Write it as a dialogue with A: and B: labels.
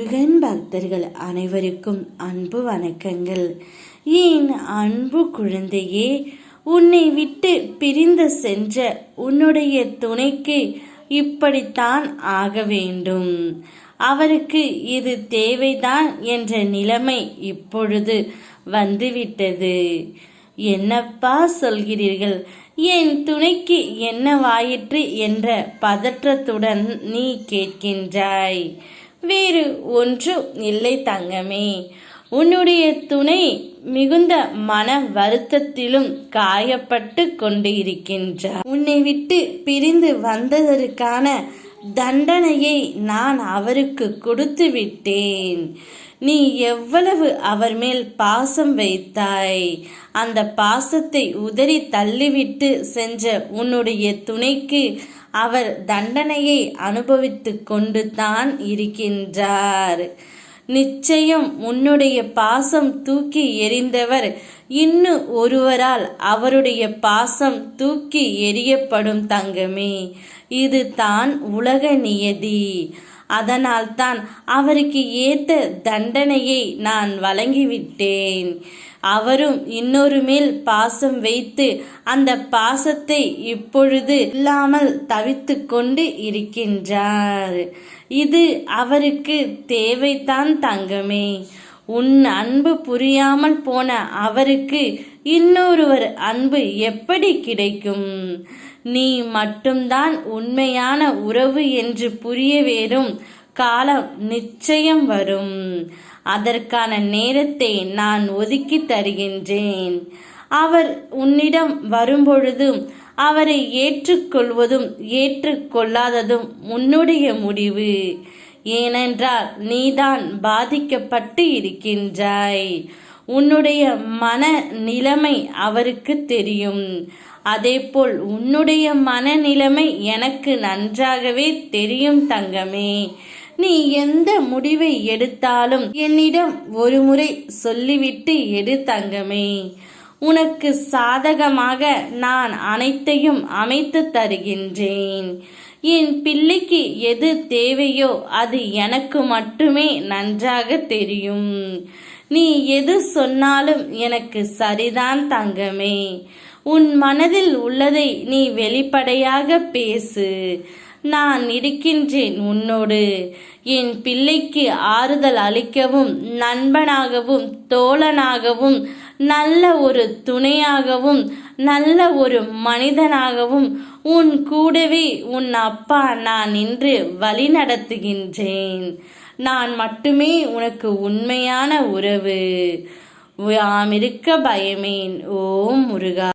A: முருகன் பக்தர்கள் அனைவருக்கும் அன்பு வணக்கங்கள். ஏன் அன்பு குழந்தையே உன்னை விட்டு பிரிந்து சென்ற உன்னுடைய துணைக்கு இப்படித்தான் ஆக வேண்டும். அவருக்கு இது தேவைதான் என்ற நிலைமை இப்பொழுது வந்துவிட்டது. என்னப்பா சொல்கிறீர்கள்? என் துணைக்கு என்னவாயிற்று என்ற பதற்றத்துடன் நீ கேட்கின்றாய். வேறு ஒன்றும் இல்லை தங்கமே. உன்னுடைய துணை மிகுந்த மன வருத்தத்திலும் காயப்பட்டு கொண்டு இருக்கின்றார் உன்னை விட்டு பிரிந்து வந்ததற்கான தண்டனையை நான் அவருக்கு கொடுத்து விட்டேன் நீ எவ்வளவு அவர் மேல் பாசம் வைத்தாய்? அந்த பாசத்தை உதறி தள்ளிவிட்டு சென்ற உன்னுடைய துணைக்கு அவர் தண்டனையை அனுபவித்து கொண்டு தான் இருக்கின்றார். நிச்சயம் உன்னுடைய பாசம் தூக்கி எறிந்தவர். இன்னும் ஒருவரால் அவருடைய பாசம் தூக்கி எறியப்படும் தங்கமே. இது தான் உலக நியதி. அதனால்தான் அவருக்கு ஏத்த தண்டனையை நான் வழங்கிவிட்டேன். அவரும் இன்னொரு மேல் பாசம் வைத்து அந்த பாசத்தை இப்பொழுது இல்லாமல் தவித்து கொண்டு இருக்கின்றார். இது அவருக்கு தேவைதான் தங்கமே. உன் அன்பு புரியாமல் போன அவருக்கு இன்னொருவர் அன்பு எப்படி கிடைக்கும்? நீ மட்டும்தான் உண்மையான உறவு என்று புரிய வேறும் காலம் நிச்சயம் வரும். அதற்கான நேரத்தை நான் ஒதுக்கி தருகின்றேன். அவர் உன்னிடம் வரும்பொழுதும் அவரை ஏற்றுக்கொள்வதும் ஏற்றுக்கொள்ளாததும் உன்னுடைய முடிவு. ஏனென்றால் நீதான் பாதிக்கப்பட்டு இருக்கின்றாய். உன்னுடைய மன நிலைமை அவருக்கு தெரியும். அதேபோல் உன்னுடைய மனநிலைமை எனக்கு நன்றாகவே தெரியும் தங்கமே. நீ எந்த முடிவை எடுத்தாலும் என்னிடம் ஒரு முறை சொல்லிவிட்டு எடு தங்கமே. உனக்கு சாதகமாக நான் அனைத்தையும் அமைத்து தருகின்றேன். என் பிள்ளைக்கு எது தேவையோ அது எனக்கு மட்டுமே நன்றாக தெரியும். நீ எது சொன்னாலும் எனக்கு சரிதான் தங்கமே. உன் மனதில் உள்ளதை நீ வெளிப்படையாக பேசு. நான் இருக்கின்றேன் உன்னோடு. என் பிள்ளைக்கு ஆறுதல் அளிக்கவும் நண்பனாகவும் தோழனாகவும் நல்ல ஒரு துணையாகவும் நல்ல ஒரு மனிதனாகவும் உன் கூடவே உன் அப்பா நான் நின்று வழி நடத்துகின்றேன். நான் மட்டுமே உனக்கு உண்மையான உறவு. யாமிருக்க பயமேன் ஓம் முருகா.